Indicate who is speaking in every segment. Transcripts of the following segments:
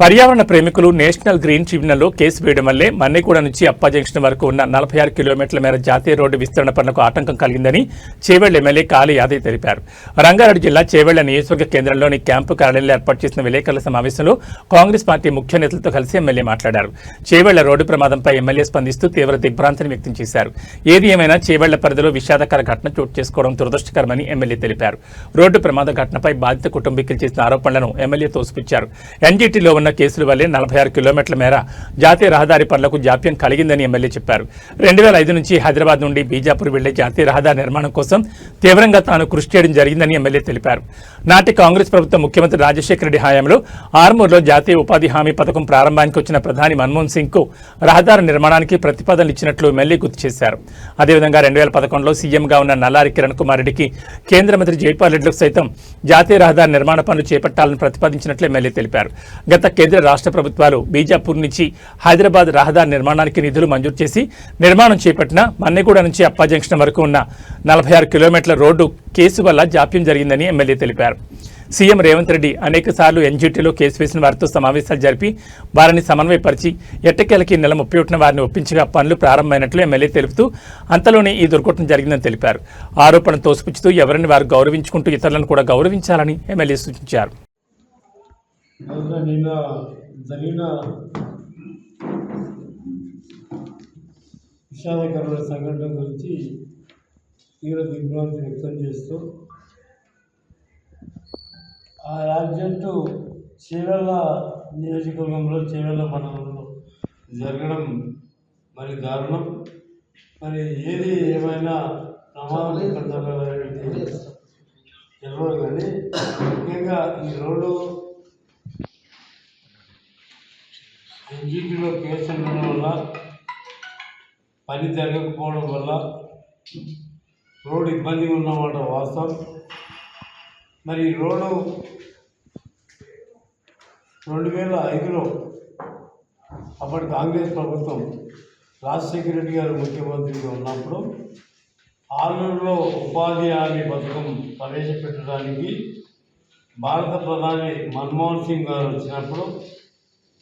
Speaker 1: పర్యావరణ ప్రేమికులు national green ట్రిబ్యునల్లో case వేయడం వల్లే మన్నెగూడ నుంచి అప్ప జంక్షన్ వరకు ఉన్న నలభై ఆరు కిలోమీటర్ల మేర జాతీయ రోడ్డు విస్తరణ పనులకు ఆటంకం కలిగిందని చేవెళ్ళ ఎమ్మెల్యే కాళీ యాదవ్ తెలిపారు. రంగారెడ్డి జిల్లా చేవెళ్ళ నియోజకవర్గ కేంద్రంలోని క్యాంపు కార్యాలయంలో ఏర్పాటు చేసిన విలేకరుల సమావేశంలో కాంగ్రెస్ పార్టీ ముఖ్య నేతలతో కలిసి ఎమ్మెల్యే మాట్లాడారు. చేవెళ్ళ రోడ్డు ప్రమాదంపై ఎమ్మెల్యే స్పందిస్తూ తీవ్ర దిగ్భ్రాంతిని వ్యక్తం చేశారు. ఏది ఏమైనా చేవెళ్ళ పరిధిలో విషాదకర ఘటన చోటు చేసుకోవడం దురదృష్టకరమని ఎమ్మెల్యే తెలిపారు. రోడ్డు ప్రమాద ఘటనపై బాధిత కుటుంబీకులు చేసిన ఆరోపణలను ఎమ్మెల్యే తోసిపుచ్చారు. ఎన్జీటీలో ఉన్న కేసుల వల్లే నలభై ఆరు కిలోమీటర్ల మేర జాతీయ రహదారి పనులకు జాప్యం కలిగిందని ఎమ్మెల్యే చెప్పారు. రెండు వేల ఐదు నుంచి హైదరాబాద్ నుండి బీజాపూర్ వెళ్ళే జాతీయ రహదారి నిర్మాణం కోసం తీవ్రంగా తాను కృషి చేయడం జరిగిందని ఎమ్మెల్యే తెలిపారు. నాటి కాంగ్రెస్ ప్రభుత్వం ముఖ్యమంత్రి రాజశేఖర రెడ్డి హయాంలో ఆర్మూర్లో జాతీయ ఉపాధి హామీ పథకం ప్రారంభానికి వచ్చిన ప్రధాని మన్మోహన్ సింగ్కు రహదారి నిర్మాణానికి ప్రతిపాదనలు ఇచ్చినట్లు ఎమ్మెల్యే గుర్తు చేశారు. అదేవిధంగా రెండు వేల పదకొండులో సీఎంగా ఉన్న నల్లారి కిరణ్ కుమార్ రెడ్డికి కేంద్ర మంత్రి జైపాల్ రెడ్డికి సైతం జాతీయ రహదారి నిర్మాణ పనులు చేపట్టాలని ప్రతిపాదించినట్లు ఎమ్మెల్యే తెలిపారు. గత కేంద్ర రాష్ట్ర ప్రభుత్వాలు బీజాపూర్ నుంచి హైదరాబాద్ రహదారి నిర్మాణానికి నిధులు మంజూరు చేసి నిర్మాణం చేపట్టిన మన్నెగూడ నుంచి అప్పా జంక్షన్ వరకు ఉన్న నలభై ఆరు కిలోమీటర్ల రోడ్డు కేసు వల్ల జాప్యం జరిగిందని ఎమ్మెల్యే తెలిపారు. సీఎం రేవంత్ రెడ్డి అనేక సార్లు ఎన్జీటీలో కేసు వేసిన వారితో సమావేశాలు జరిపి వారిని సమన్వయపరిచి ఎట్టకేలకి నెల ముప్పై ఒకటిన వారిని ఒప్పించగా పనులు ప్రారంభమైనట్లు ఎమ్మెల్యే తెలుపుతూ అంతలోనే ఈ దుర్ఘటన జరిగిందని తెలిపారు. ఆరోపణ తోసిపుచ్చుతూ ఎవరిని వారు గౌరవించుకుంటూ ఇతరులను కూడా గౌరవించాలని ఎమ్మెల్యే సూచించారు.
Speaker 2: అందులో నిన్న జరిగిన విషాదకరమైన సంఘటన గురించి తీవ్ర దిగ్భ్రాంతి వ్యక్తం చేస్తూ ఆ యాక్సిడెంట్ చేవెళ్ళ నియోజకవర్గంలో చేవెళ్ళ మండలంలో జరగడం మరి దారుణం. మరి ఏది ఏమైనా ప్రమాదకరమైనది తెలియదు. కానీ ముఖ్యంగా ఈ రోడ్డు ఎన్జీటీలో కేసు ఉండడం వల్ల పని జరగకపోవడం వల్ల రోడ్డు ఇబ్బందిగా ఉన్నమాట వాస్తవం. మరి రోడ్డు రెండు వేల ఐదులో అప్పటి కాంగ్రెస్ ప్రభుత్వం రాజశేఖర రెడ్డి గారు ముఖ్యమంత్రిగా ఉన్నప్పుడు ఆలూరులో ఉపాధి హామీ పథకం ప్రవేశపెట్టడానికి భారత ప్రధాని మన్మోహన్ సింగ్ గారు వచ్చినప్పుడు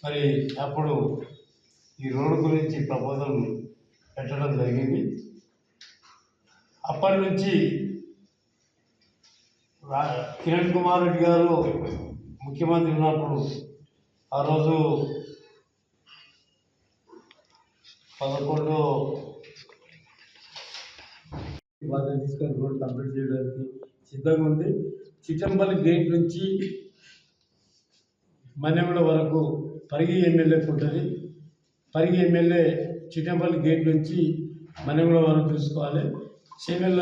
Speaker 2: మరి అప్పుడు ఈ రోడ్డు గురించి ప్రపోజల్ పెట్టడం జరిగింది. అప్పటి నుంచి కిరణ్ కుమార్ రెడ్డి గారు ముఖ్యమంత్రి ఉన్నప్పుడు ఆ రోజు పదకొండు బాధ్యత తీసుకొని రోడ్ కంప్లీట్ చేయడానికి సిద్ధంగా ఉంది. చిట్టంపల్లి గేట్ నుంచి మన్నెగూడ వరకు పరిగి ఎమ్మెల్యేకి ఉంటుంది. పరిగి ఎమ్మెల్యే చిట్టంపల్లి గేట్ నుంచి మన్నెగూడ వరకు తీసుకోవాలి. చేవెళ్ళ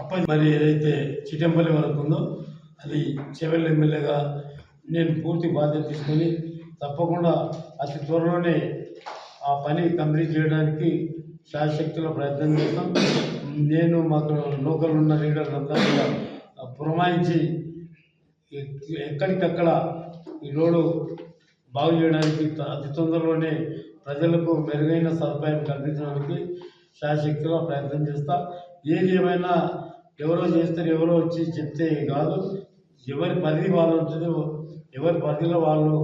Speaker 2: అప్ప మరి ఏదైతే చిట్టంపల్లి వరకు ఉందో అది చేవెళ్ళ ఎమ్మెల్యేగా నేను పూర్తి బాధ్యత తీసుకొని తప్పకుండా అతి త్వరలోనే ఆ పని కంప్లీట్ చేయడానికి శాశక్తిలో ప్రయత్నం చేస్తాం. నేను మాకు లోకల్ ఉన్న లీడర్లు కూడా పురమాయించి ఎక్కడికక్కడ ఈ రోడ్డు బాగు చేయడానికి అతి తొందరలోనే ప్రజలకు మెరుగైన సదుపాయం కల్పించడానికి శాశక్తిగా ప్రయత్నం చేస్తా. ఏది ఏమైనా ఎవరో చేస్తారు ఎవరో వచ్చి చెప్తే కాదు. ఎవరి పరిధి వాళ్ళు ఉంటుంది ఎవరి పరిధిలో వాళ్ళు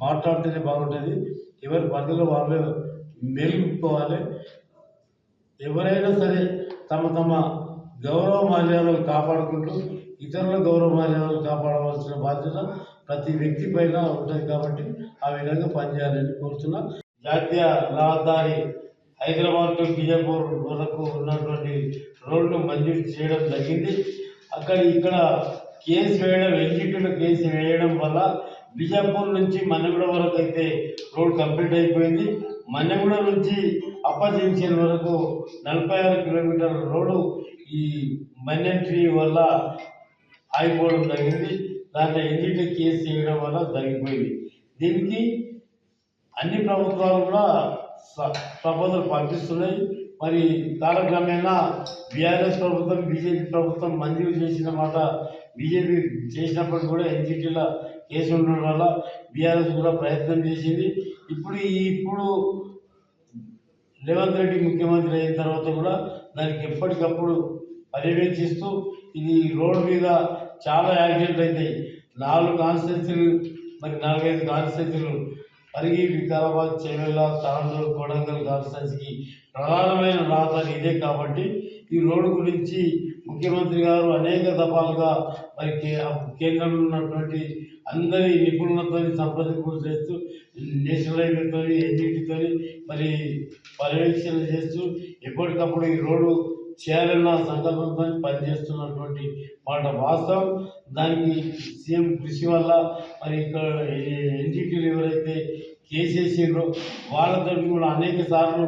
Speaker 2: మాట్లాడితేనే బాగుంటుంది. ఎవరి పరిధిలో వాళ్ళు మెలుగుకోవాలి ఎవరైనా సరే తమ తమ గౌరవ మర్యాదలు కాపాడుకుంటూ ఇతరుల గౌరవ మర్యాదలు కాపాడవలసిన బాధ్యత ప్రతి వ్యక్తి పైన ఉంటుంది కాబట్టి ఆ విధంగా పనిచేయాలని కోరుతున్నా. జాతీయ రహదారి హైదరాబాద్ టు బిజాపూర్ వరకు ఉన్నటువంటి రోడ్డు మంజూరు చేయడం జరిగింది. అక్కడ ఇక్కడ కేసు వేయడం ఎన్జిటీలో కేసు వేయడం వల్ల బిజాపూర్ నుంచి మన్నెగూడ వరకు అయితే రోడ్ కంప్లీట్ అయిపోయింది. మన్నెగూడ నుంచి అప్పర్ వరకు నలభై ఆరు కిలోమీటర్ల రోడ్డు ఈ మన్యం ట్రీ వల్ల ఆగిపోవడం జరిగింది. దాంట్లో ఎన్జిటి కేసు చేయడం వల్ల జరిగిపోయింది. దీనికి అన్ని ప్రభుత్వాలు కూడా స- ప్రపోజల్ పంపిస్తున్నాయి. మరి కాలక్రమేణా బీఆర్ఎస్ ప్రభుత్వం బీజేపీ ప్రభుత్వం మంజూరు చేసిన మాట బీజేపీ చేసినప్పుడు కూడా ఎన్జిటీల కేసు ఉండడం వల్ల బీఆర్ఎస్ కూడా ప్రయత్నం చేసింది. ఇప్పుడు ఇప్పుడు రేవంత్ రెడ్డి ముఖ్యమంత్రి అయిన తర్వాత కూడా దానికి ఎప్పటికప్పుడు పర్యవేక్షిస్తూ ఇది రోడ్డు మీద చాలా యాక్సిడెంట్ అవుతాయి నాలుగు కాన్స్టిట్యూన్సీలు మరి నాలుగైదు కాన్స్టిట్యూన్సీలు పరిగి వికారాబాద్ చేవెళ్ళ తాండూరు కొడంగల్ కాన్స్టిట్యూన్సీకి ప్రధానమైన రహదారి ఇదే కాబట్టి ఈ రోడ్డు గురించి ముఖ్యమంత్రి గారు అనేక దఫాలుగా మరి కేంద్రంలో ఉన్నటువంటి అందరి నిపుణులతో సంప్రదింపులు చేస్తూ నేషనల్ హైవేతో ఎన్జిటితో మరి పర్యవేక్షణ చేస్తూ ఎప్పటికప్పుడు ఈ రోడ్డు చేయాలన్న సంకల్పంతో పనిచేస్తున్నటువంటి మాట వాస్తవం. దానికి సీఎం కృషి వల్ల మరి ఇక్కడ ఎన్జిటీలు ఎవరైతే కేసేసిండ్రో వాళ్ళతో కూడా అనేక సార్లు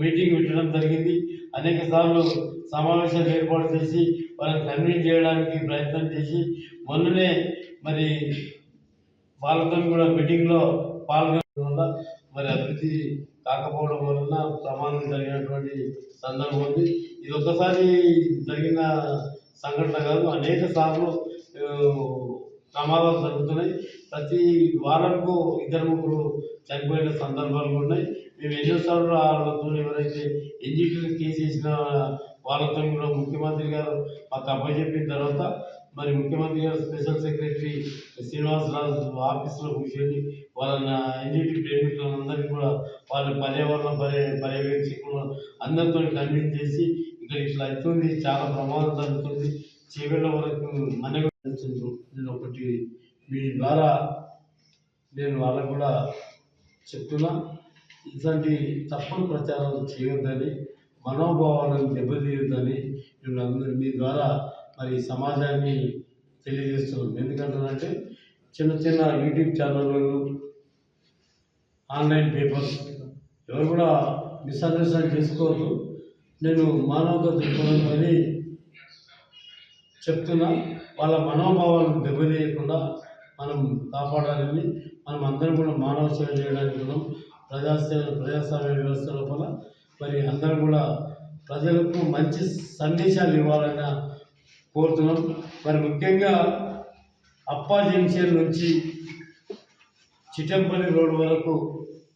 Speaker 2: మీటింగ్ పెట్టడం జరిగింది. అనేక సార్లు సమావేశాలు ఏర్పాటు చేసి వాళ్ళని కన్విన్స్ చేయడానికి ప్రయత్నం చేసి మొన్ననే మరి వాళ్ళతో కూడా మీటింగ్లో పాల్గొనడం వల్ల మరి అభివృద్ధి కాకపోవడం వలన ప్రమాదం జరిగినటువంటి సందర్భం ఉంది. ఇది ఒక్కసారి జరిగిన సంఘటన కాదు అనేక సార్లు ప్రమాదాలు జరుగుతున్నాయి. ప్రతి వారంకు ఇద్దరు ముగ్గురు చనిపోయిన సందర్భాలు ఉన్నాయి. మేము ఎన్నోసార్లు వాళ్ళతో ఎవరైతే ఎన్జిటీలు కేసు వేసిన వాళ్ళతో కూడా ముఖ్యమంత్రి గారు మాకు అప్పచెప్పిన తర్వాత మరి ముఖ్యమంత్రి గారు స్పెషల్ సెక్రటరీ శ్రీనివాసరాజు ఆఫీసులో కూర్చొని వాళ్ళ ఎన్జిటి ప్రేమికులందరికీ కూడా వాళ్ళ పర్యావరణ పర్య పర్యవేక్షకులు అందరితో కన్విన్స్ చేసి ఇక్కడ ఇట్లా అవుతుంది చాలా ప్రమాదం జరుగుతుంది చివరి వరకు మన నేను ఒకటి మీ ద్వారా నేను వాళ్ళకు కూడా చెప్తున్నా ఇట్లాంటి తప్పుడు ప్రచారాలు చేయొద్దని మనోభావాలను దెబ్బతీయొద్దని నేను అందరి మీ ద్వారా మరి సమాజాన్ని తెలియజేస్తున్నాం ఎందుకంటారంటే చిన్న చిన్న యూట్యూబ్ ఛానళ్ళు ఆన్లైన్ పేపర్స్ ఎవరు కూడా మిస్అండర్స్టాండ్ చేసుకోవద్దు. నేను మానవత దృక్పథంతో చెప్తున్నా వాళ్ళ మనోభావాలను దెబ్బతీయకుండా మనం కాపాడాలని మనం అందరం కూడా మానవ సేవ చేయడానికి ఉన్నాం. ప్రజాసేవ ప్రజాస్వామ్య వ్యవస్థ లోపల మరి అందరం కూడా ప్రజలకు మంచి సందేశాలు ఇవ్వాలన్న కోరుతున్నాం. మరి ముఖ్యంగా అప్పా జంక్షన్ నుంచి చిటంపల్లి రోడ్ వరకు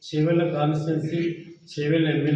Speaker 2: చేవెళ్ళ కాన్స్టిట్యున్సీ చేవెళ్ళ ఎమ్మెల్యే